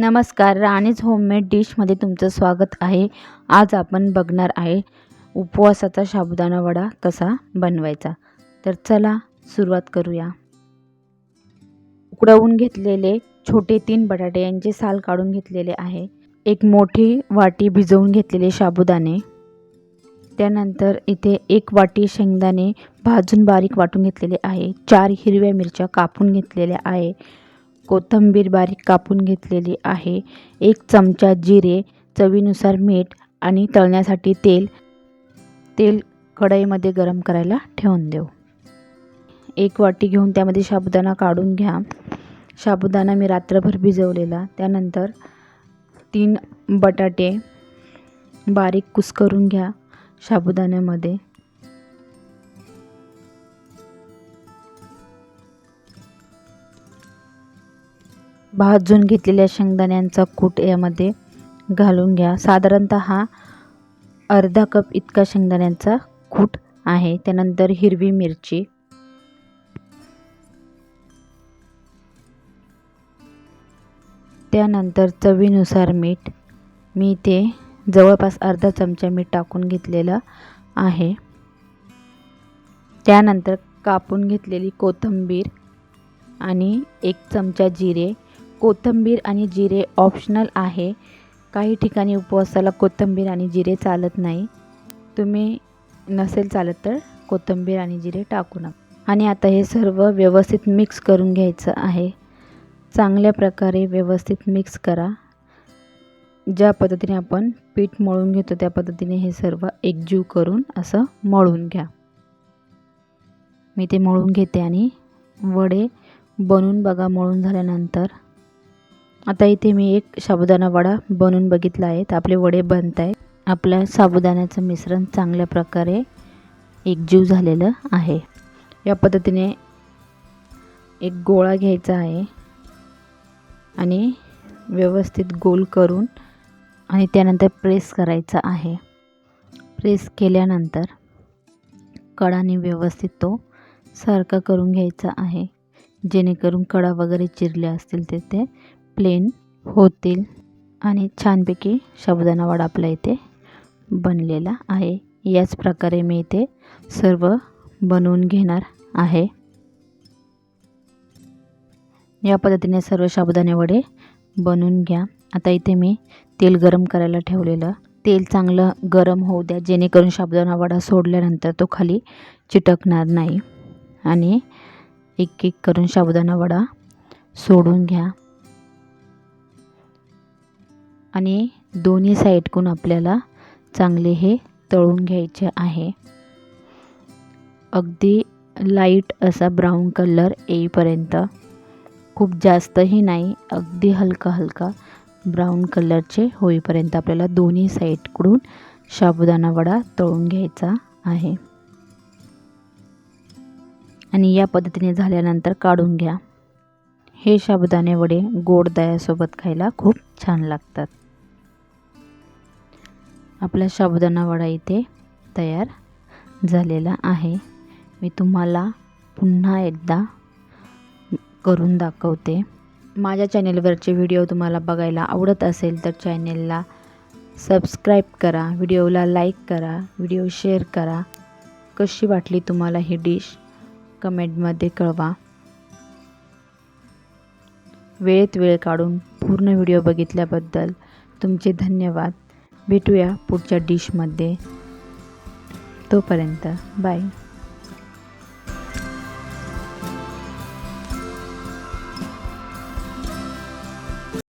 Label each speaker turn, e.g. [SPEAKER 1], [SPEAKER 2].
[SPEAKER 1] नमस्कार राणीज होममेड डिशमध्ये तुमचं स्वागत आहे. आज आपण बघणार आहे उपवासाचा साबुदाणा वडा कसा बनवायचा. तर चला सुरुवात करूया. उकडवून घेतलेले छोटे तीन बटाटे यांचे साल काढून घेतलेले आहे. एक मोठी वाटी भिजवून घेतलेले साबुदाणे. त्यानंतर इथे एक वाटी शेंगदाणे भाजून बारीक वाटून घेतलेले आहे. चार हिरव्या मिरच्या कापून घेतलेल्या आहे. कोथिंबीर बारीक कापून घेतलेली आहे. एक चमचा जिरे चवीनुसार मीठ आणि तळण्यासाठी तेल. तेल कढईमध्ये गरम करायला ठेवून देऊ. एक वाटी घेऊन त्यामध्ये साबुदाणा काढून घ्या. साबुदाणा मी रात्रभर भिजवलेला. त्यानंतर तीन बटाटे बारीक कुस्करून घ्या साबुदाण्यामध्ये. भाजून घेतलेल्या शेंगदाण्यांचा कूट यामध्ये घालून घ्या. साधारणत हा अर्धा कप इतका शेंगदाण्यांचा कूट आहे. त्यानंतर हिरवी मिरची. त्यानंतर चवीनुसार मीठ. मी ते जवळपास अर्धा चमचा मीठ टाकून घेतलेलं आहे. त्यानंतर कापून घेतलेली कोथिंबीर आणि एक चमचा जिरे कोथिंबीर आणि जिरे ऑप्शनल आहे. काही ठिकाणी उपवासाला कोथिंबीर आणि जिरे चालत नाही. तुम्ही नसेल चालत तर कोथिंबीर आणि जिरे टाकू नका. आणि आता हे सर्व व्यवस्थित मिक्स करून घ्यायचं आहे. चांगल्या प्रकारे व्यवस्थित मिक्स करा. ज्या पद्धतीने आपण पीठ मळून घेतो त्या पद्धतीने हे सर्व एकजीव करून असं मळून घ्या. मी ते मळून घेते आणि वडे बनवून बघा मळून झाल्यानंतर. आता इथे मी एक साबुदाणा वडा बनवून बघितला आहे. तर आपले वडे बनत आहेत आपल्या साबुदाण्याचं मिश्रण चांगल्या प्रकारे एकजीव झालेलं आहे. या पद्धतीने एक गोळा घ्यायचा आहे आणि व्यवस्थित गोल करून आणि त्यानंतर प्रेस करायचा आहे. प्रेस केल्यानंतर कडाने व्यवस्थित तो सारखा करून घ्यायचा आहे. जेणेकरून कडा वगैरे चिरले असतील ते ते प्लेन होतील आणि छानपैकी साबुदाणा वडा आपल्या इथे बनलेला आहे. याच प्रकारे मी इथे सर्व बनवून घेणार आहे. या पद्धतीने सर्व साबुदाणे वडे बनवून घ्या. आता इथे मी तेल गरम करायला ठेवलेलं. तेल चांगलं गरम होऊ द्या. जेणेकरून साबुदाणा वडा सोडल्यानंतर तो खाली चिटकणार नाही. आणि एक एक करून साबुदाणा वडा सोडून घ्या. आणि दोन्ही साईडकून आपल्याला चांगले हे तळून घ्यायचे आहे. अगदी लाइट असा ब्राऊन कलर येईपर्यंत खूप जास्तही नाही अगदी हलका हलका ब्राऊन कलरचे होईपर्यंत आपल्याला दोन्ही साईडकडून साबुदाणा वडा तळून घ्यायचा आहे. आणि या पद्धतीने झाल्यानंतर काढून घ्या. हे साबुदाणे वडे गोड दह्यासोबत खायला खूप छान लागतात. आपला साबुदाणा वडा इथे तयार झालेला आहे. मी तुम्हाला पुन्हा एकदा करून दाखवते. माझ्या चॅनेलवरचे व्हिडिओ तुम्हाला बघायला आवडत असेल तर चॅनेलला सबस्क्राईब करा व्हिडिओला लाईक करा व्हिडिओ शेअर करा. कशी वाटली तुम्हाला ही डिश? कमेंटमध्ये कळवा. वेळेत वेळ काढून पूर्ण व्हिडिओ बघितल्याबद्दल तुमचे धन्यवाद. भेटूया पुढच्या डिशमध्ये. तोपर्यंत बाय.